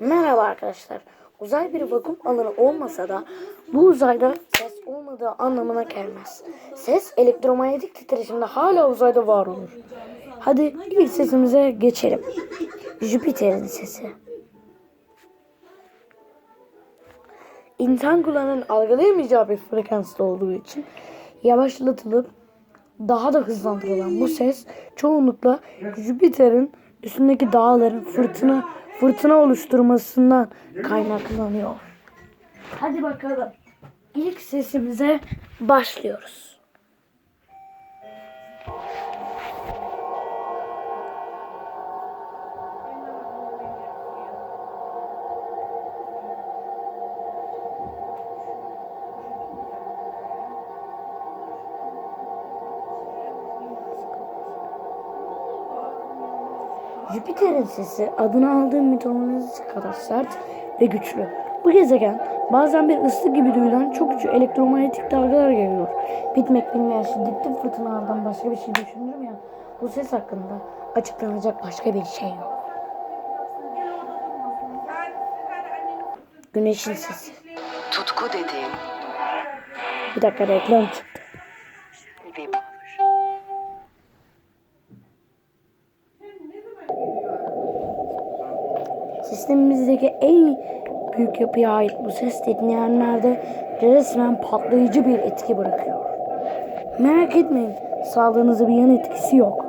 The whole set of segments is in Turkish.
Merhaba arkadaşlar. Uzay bir vakum alanı olmasa da bu uzayda ses olmadığı anlamına gelmez. Ses elektromanyetik titreşimde hala uzayda var olur. Hadi ilk sesimize geçelim. Jüpiter'in sesi. İnsan kulağının algılayamayacağı bir frekansta olduğu için yavaşlatılıp daha da hızlandırılan bu ses çoğunlukla Jüpiter'in üstündeki dağların fırtına fırtına oluşturmasından kaynaklanıyor. Hadi bakalım. İlk sesimize başlıyoruz. Jüpiter'in sesi adını aldığı mitolojisi kadar sert ve güçlü. Bu gezegen bazen bir ıslık gibi duyulan çok güçlü elektromanyetik dalgalar geliyor. Bitmek bilmeyen şiddetli fırtınalardan başka bir şey düşündürmeyen bu ses hakkında açıklanacak başka bir şey yok. Güneşin sesi. Tutku dediğin Bir dakika reklam çıktı. Sistemimizdeki en büyük yapıya ait bu ses dinleyenlerde resmen patlayıcı bir etki bırakıyor. Merak etmeyin, sağlığınıza bir yan etkisi yok.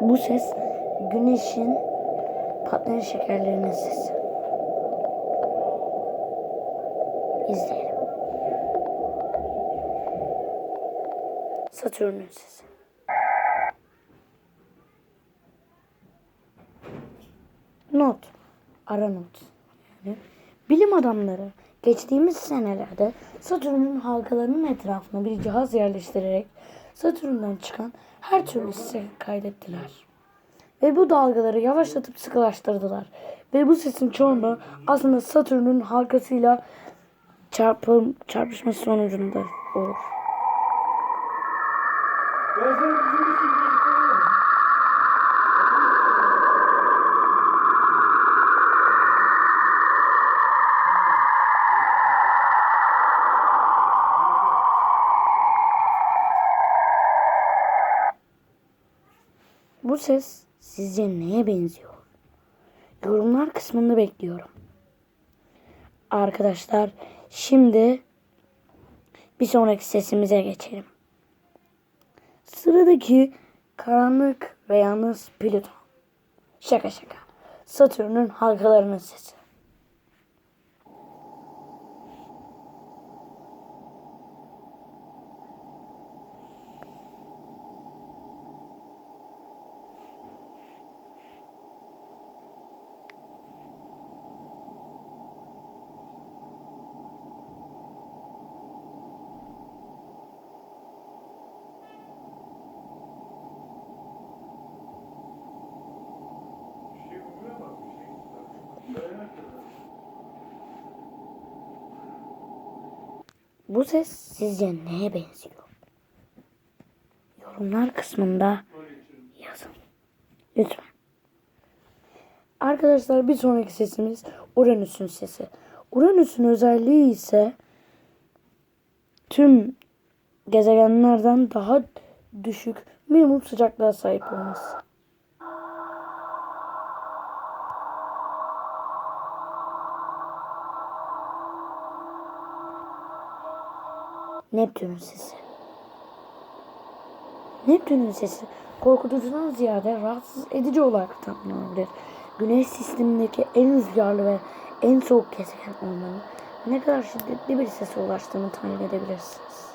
Bu ses güneşin patlayan şekerlerinin sesi. İzleyelim. Satürn'ün sesi. Not. Ara not. Yani bilim adamları geçtiğimiz senelerde Satürn'ün halkalarının etrafına bir cihaz yerleştirerek Satürn'den çıkan her türlü sesi kaydettiler. Ve bu dalgaları yavaşlatıp sıkılaştırdılar. Ve bu sesin çoğunluğu aslında Satürn'ün halkasıyla çarpım, çarpışması sonucunda olur. Ses sizce neye benziyor? Yorumlar kısmında bekliyorum. Arkadaşlar şimdi bir sonraki sesimize geçelim. Sıradaki karanlık ve yalnız Plüton. Şaka şaka. Satürn'ün halkalarının sesi. Bu ses sizce neye benziyor? Yorumlar kısmında yazın. Lütfen. Arkadaşlar bir sonraki sesimiz Uranüs'ün sesi. Uranüs'ün özelliği ise tüm gezegenlerden daha düşük minimum sıcaklığa sahip olması. Neptün'ün sesi. Neptün'ün sesi korkutucudan ziyade rahatsız edici olarak tanımlanabilir. Güneş sistemindeki en rüzgarlı ve en soğuk gezegen olmanın ne kadar şiddetli bir sese ulaştığını tahmin edebilirsiniz.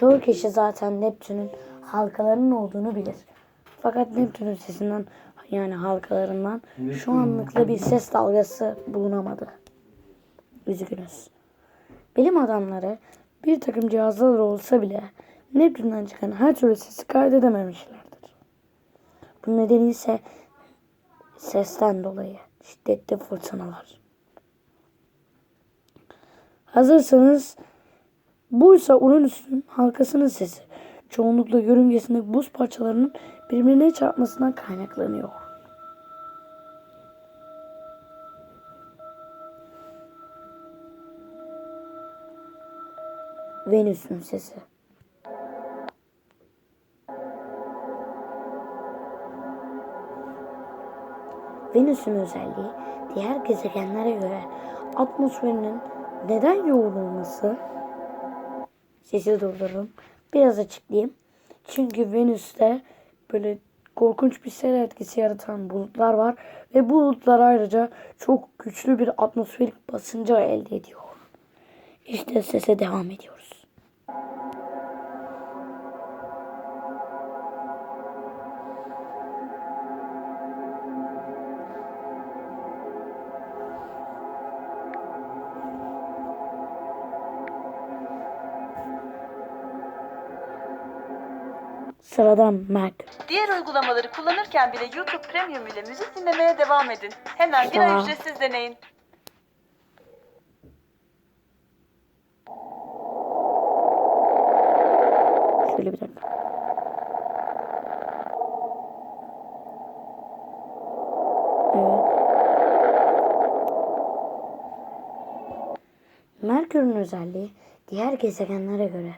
Çoğu kişi zaten Neptün'ün halkalarının olduğunu bilir. Fakat Neptün'ün sesinden yani halkalarından şu anlıkla bir ses dalgası bulunamadı. Üzgünüz. Bilim adamları bir takım cihazlar olsa bile Neptün'den çıkan her türlü sesi kaydedememişlerdir. Bu nedeni ise sesten dolayı şiddetli fırtınalar. Hazırsanız buysa Uranüs'ün halkasının sesi çoğunlukla yörüngesindeki buz parçalarının birbirine çarpmasından kaynaklanıyor. Venüs'ün sesi. Venüs'ün özelliği diğer gezegenlere göre atmosferinin neden yoğun olması? Sesi durdururum. Biraz açıklayayım. Çünkü Venüs'te böyle korkunç bir sel etkisi yaratan bulutlar var ve bu bulutlar ayrıca çok güçlü bir atmosferik basıncı elde ediyor. İşte sese devam ediyoruz. Sıradan Merkür. Diğer uygulamaları kullanırken bile YouTube Premium ile müzik dinlemeye devam edin. Hemen bir ay ücretsiz deneyin. Şöyle bir dakika. Evet. Merkür'ün özelliği diğer gezegenlere göre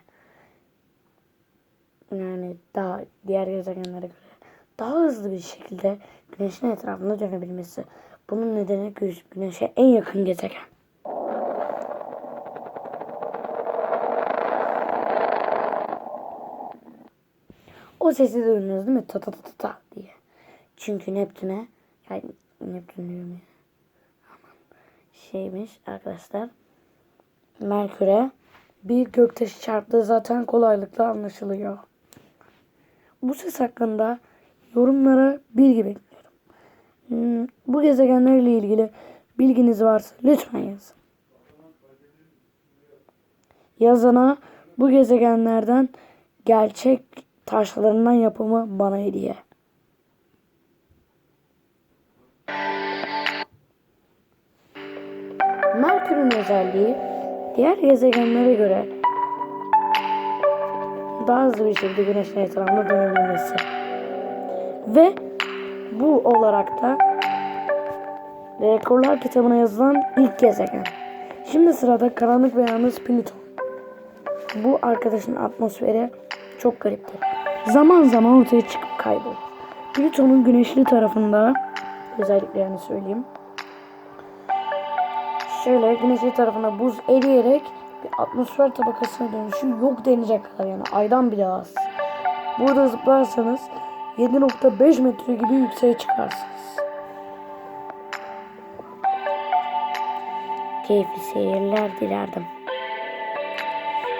daha diğer gezegenlere göre daha hızlı bir şekilde güneşin etrafında dönebilmesi. Bunun nedeni gü- güneşe en yakın gezegen. O sesi duydunuz değil mi? Ta ta ta ta ta diye. Çünkü Neptün'e yani Neptün diyorum ya. Aman. Şeymiş arkadaşlar. Merkür'e bir göktaşı çarptığı zaten kolaylıkla anlaşılıyor. Bu ses hakkında yorumlara bilgi bekliyorum. Hmm, Bu gezegenlerle ilgili bilginiz varsa lütfen yazın. Yazana bu gezegenlerden gerçek taşlarından yapımı bana hediye. Merkür'ün özelliği diğer gezegenlere göre daha hızlı bir şekilde güneşin etrafında dönebilmesi. Ve bu olarak da rekorlar kitabına yazılan ilk gezegen. Şimdi sırada karanlık ve yalnız Plüton. Bu arkadaşın atmosferi çok gariptir. Zaman zaman ortaya çıkıp kaybolur. Plüton'un güneşli tarafında özelliklerini söyleyeyim. Şöyle güneşli tarafında buz eriyerek bir atmosfer tabakasına dönüşü yok denecek kadar yani aydan bile az. Burada zıplarsanız 7.5 metre gibi yükseğe çıkarsınız. Keyifli seyirler dilerdim.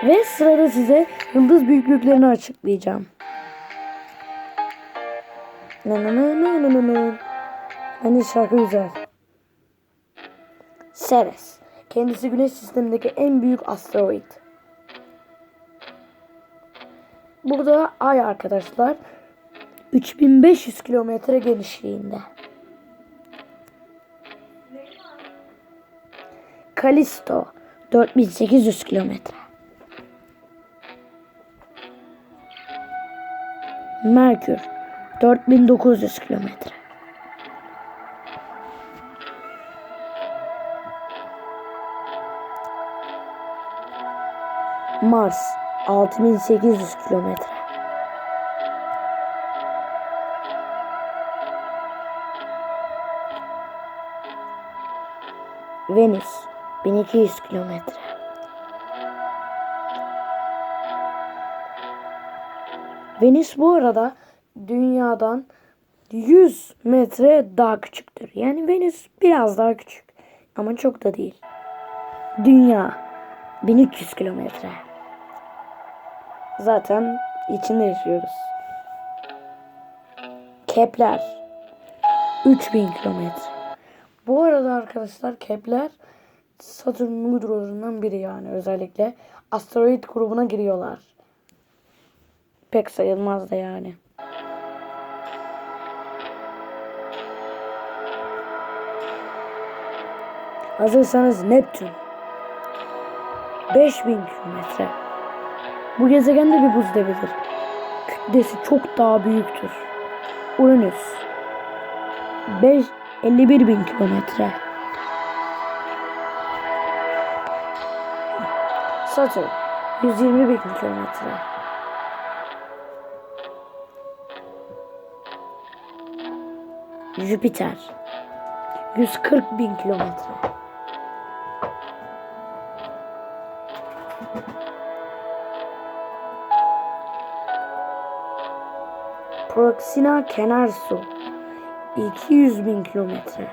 Ve sırada size yıldız büyüklüklerini açıklayacağım. Na na na na na na. Hani şarkı güzel. Ceres. Kendisi güneş sistemindeki en büyük asteroid. Burada ay arkadaşlar 3500 kilometre genişliğinde. Kalisto 4800 kilometre. Merkür 4900 kilometre. Mars 6800 kilometre. Venüs 1200 kilometre. Venüs bu arada dünyadan 100 metre daha küçüktür. Yani Venüs biraz daha küçük ama çok da değil. Dünya 1300 kilometre. Zaten içinde yaşıyoruz. Kepler 3000 kilometre. Bu arada arkadaşlar Kepler Satürn'ün uydularından biri yani özellikle. Asteroid grubuna giriyorlar. Pek sayılmaz da yani. Hazırsanız Neptün. 5000 kilometre. Bu gezegen de bir buz devidir. Kütlesi çok daha büyüktür. Uranüs. 5 51 bin kilometre. Satürn 120 bin kilometre. Jüpiter 140 bin kilometre. Proxima Kenarsu 200 bin kilometre.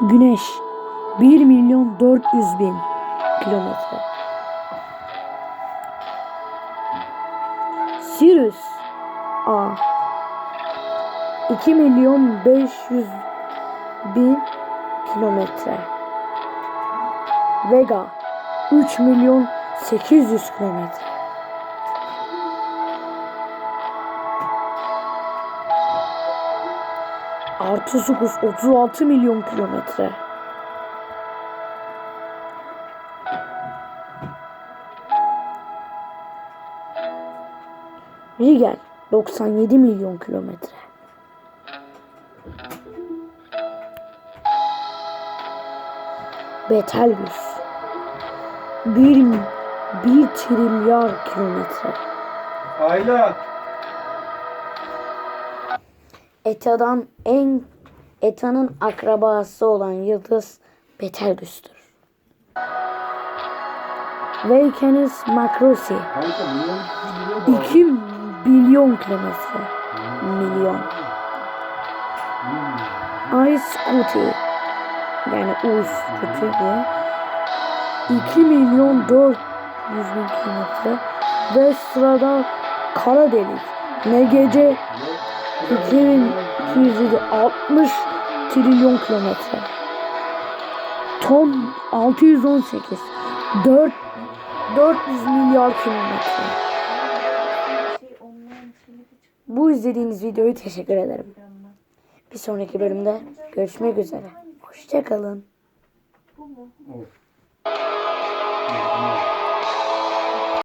Güneş 1 milyon 400 bin kilometre. Sirius A 2 milyon 500 bin kilometre. Vega 3 milyon 800 kilometre. Artı 9 36 milyon kilometre. Rigel 97 milyon kilometre. Betelgeuse 1 1 trilyar kilometre. Ayla. Eta'dan en Eta'nın akrabası olan yıldız Kanka bunların biliyor 2 milyon kilometre. Milyon. Ice Scooty yani Uğuz Scooty diye 2 milyon 400 bin kilometre ve sırada kara delik NGC 2260 trilyon kilometre. Ton 618. 4 400 milyar kilometre. Bu izlediğiniz videoyu teşekkür ederim. Bir sonraki bölümde görüşmek üzere. Hoşçakalın. Of.